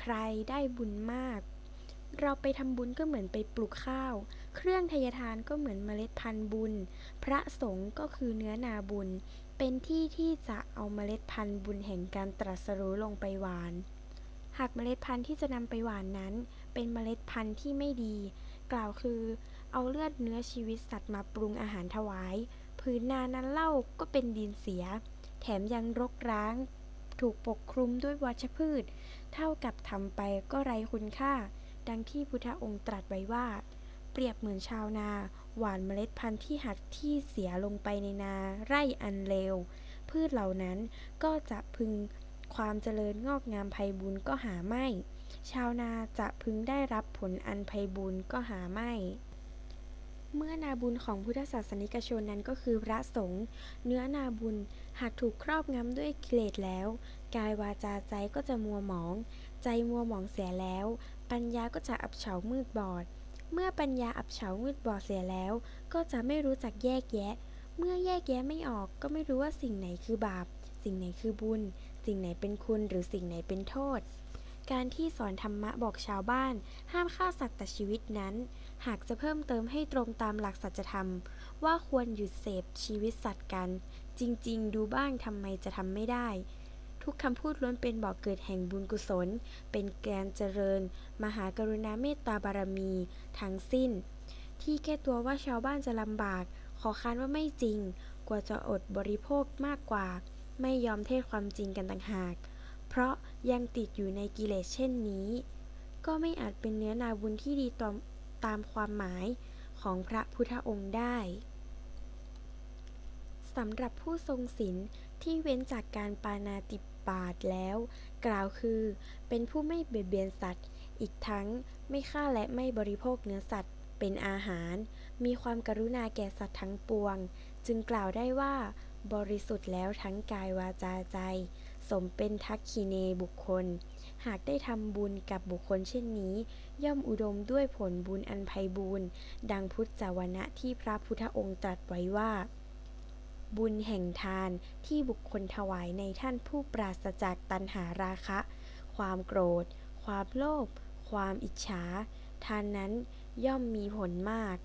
ใครได้บุญมาก เราไปทำบุญก็เหมือนไปปลูกข้าว เครื่องทายทานก็เหมือนเมล็ดพันธุ์บุญ พระสงฆ์ก็คือเนื้อนาบุญ เป็นที่ที่จะเอาเมล็ดพันธุ์บุญแห่งการตรัสรู้ลงไปหวาน หากเมล็ดพันธุ์ที่จะนำไปหวานนั้น เป็นเมล็ดพันธุ์ที่ไม่ดี กล่าวคือ เอาเลือดเนื้อชีวิตสัตว์มาปรุงอาหารถวายผืนนานั้นเล่าก็เป็นดินเสีย แถมยังรกร้าง ถูกปกคลุมด้วยวัชพืช เท่ากับทำไปก็ไร้คุณค่า ดังที่พุทธองค์ตรัสไว้ว่า เปรียบเหมือนชาวนา หว่านเมล็ดพันธุ์ที่หักที่เสียลงไปในนาไร่อันเลวพืชเหล่านั้นก็จะพึงความเจริญงอกงามไพบูลย์ก็หาไม่ ชาวนาจะพึงได้รับผลอันไพบูลย์ก็หาไม่ เมื่อนาบุญของพุทธศาสนิกชนนั้นก็คือพระสงฆ์เนื้อนาบุญหากถูกครอบงำด้วยกิเลสแล้ว กายวาจาใจก็จะมัวหมอง ใจมัวหมองเสียแล้ว ปัญญาก็จะอับเฉามืดบอด เมื่อปัญญาอับเฉามืดบอดเสียแล้ว ก็จะไม่รู้จักแยกแยะ เมื่อแยกแยะไม่ออกก็ไม่รู้ว่าสิ่งไหนคือบาป สิ่งไหนคือบุญ สิ่งไหนเป็นคุณหรือสิ่งไหนเป็นโทษ การที่สอนธรรมะบอกชาวบ้าน ห้ามฆ่าสัตว์แต่ชีวิตนั้น หากจะเพิ่มเติมให้ตรงตามหลักสัจธรรม ว่าควรหยุดเสพชีวิตสัตว์กัน จริง ๆ ดูบ้างทำไมจะทำไม่ได้ ทุกคำพูดล้วนเป็นบ่อกเกิดแห่งบุญกุศล เป็นการเจริญ มหากรุณาเมตตาบารมี ทั้งสิ้น ที่แก้ตัวว่าชาวบ้านจะลำบาก ขอค้านว่าไม่จริง กว่าจะอดบริโภคมากกว่า ไม่ยอมเทศความจริงกันต่างหาก เพราะยังติดอยู่ในกิเลสเช่นนี้ ก็ไม่อาจเป็นเนื้อนาบุญที่ดีตามตามความหมายของพระพุทธองค์ได้สำหรับผู้ทรงศีลที่เว้นจากการปานาติบาตแล้ว กล่าวคือ เป็นผู้ไม่เบียดเบียนสัตว์ อีกทั้งไม่ฆ่าและไม่บริโภคเนื้อสัตว์ เป็นอาหาร มีความกรุณาแก่สัตว์ทั้งปวง จึงกล่าวได้ว่า บริสุทธิ์แล้วทั้งกายวาจาใจ สมเป็นทักขิเนบุคคล หากได้ทำบุญกับบุคคลเช่นนี้ ย่อมอุดมด้วยผลบุญอันไพบูรณ์ดังพุทธจาวนะที่พระพุทธองค์ตรัสไว้ว่า บุญแห่งทานที่บุคคลถวายในท่านผู้ปราศจากตัณหาราคะ ความโกรธ ความโลภความอิจฉา ทานนั้นย่อมมีผลมาก